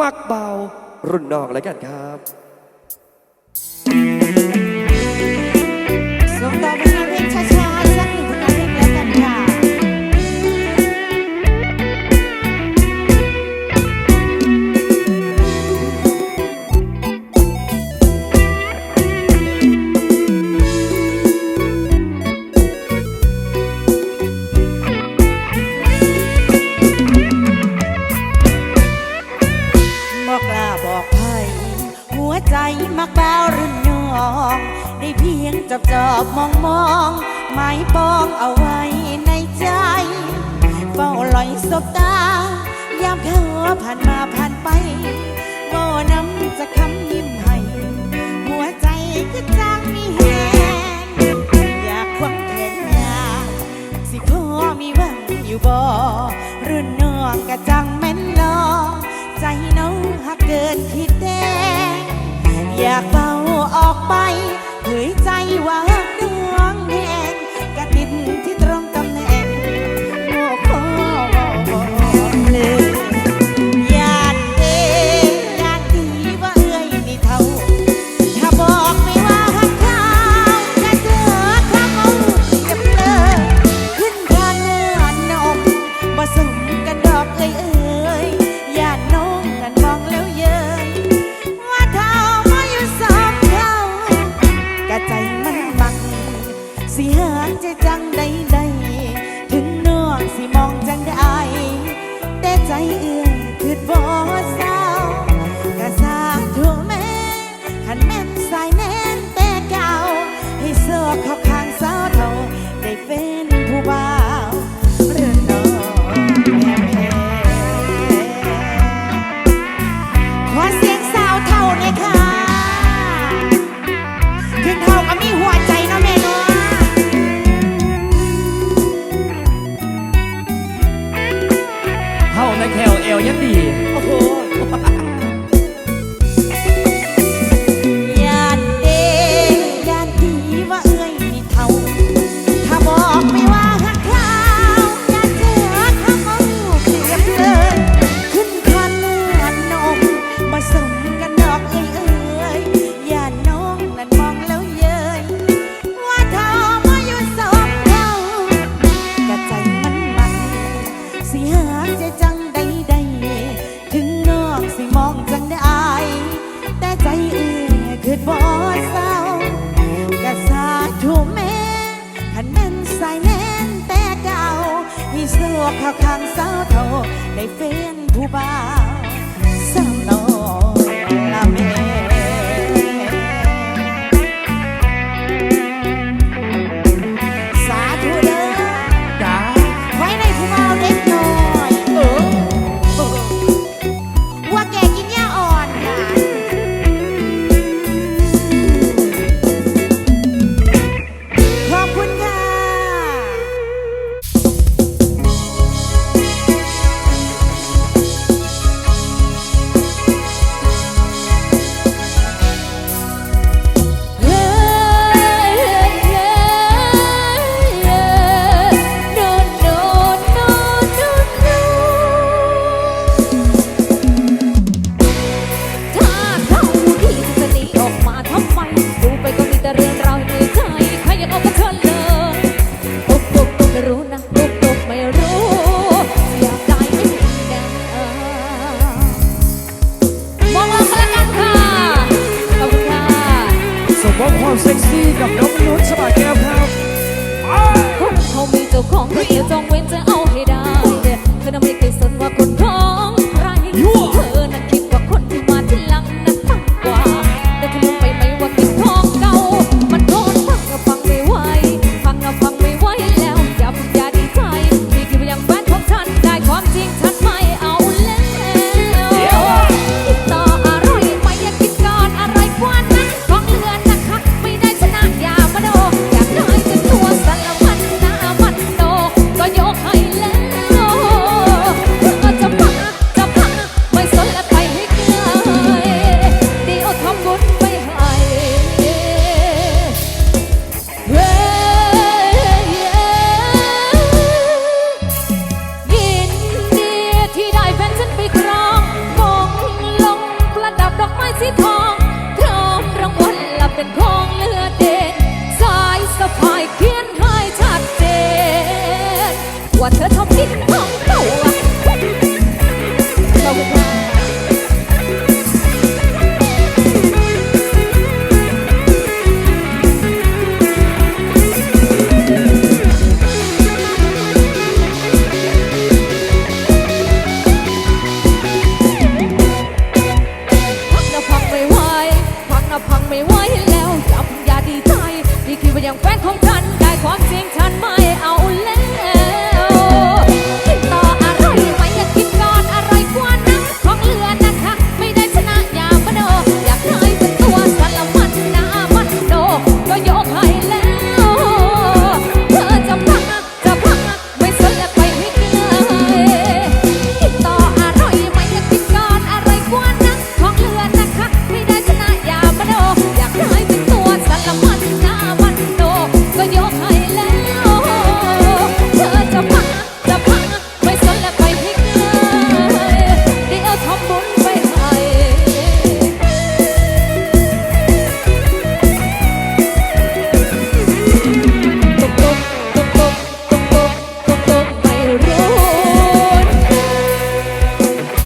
มักเบารุ่นน้องแล้วกันครับ อบจอบมองมองไม้ปองเอาไว้ในใจเฝ้าลอยสบตายามเธอผ่านมาผ่านไปโง่น้ำจะคำยิ้มให้หัวใจก็จางมีแหงอยากควักแขนยาสิพ่อมีหวังอยู่บ่รุ่นน้องก็จังแม่นนอใจน้องหักเกินคิดแดงอยากเบาออกไปเฮ้ย you are สิหาใจจังใดใดถึงนอกสิมองจังได้แต่ใจเอื้อ ยังดี โอ้โห อกข้างสาวเท่าได้เฟ้นผู้บ่าว เซ็กซี่กับน้องนุชสบายแก้วครับเขามีเจ้าของเรียจองเว้นจะเอา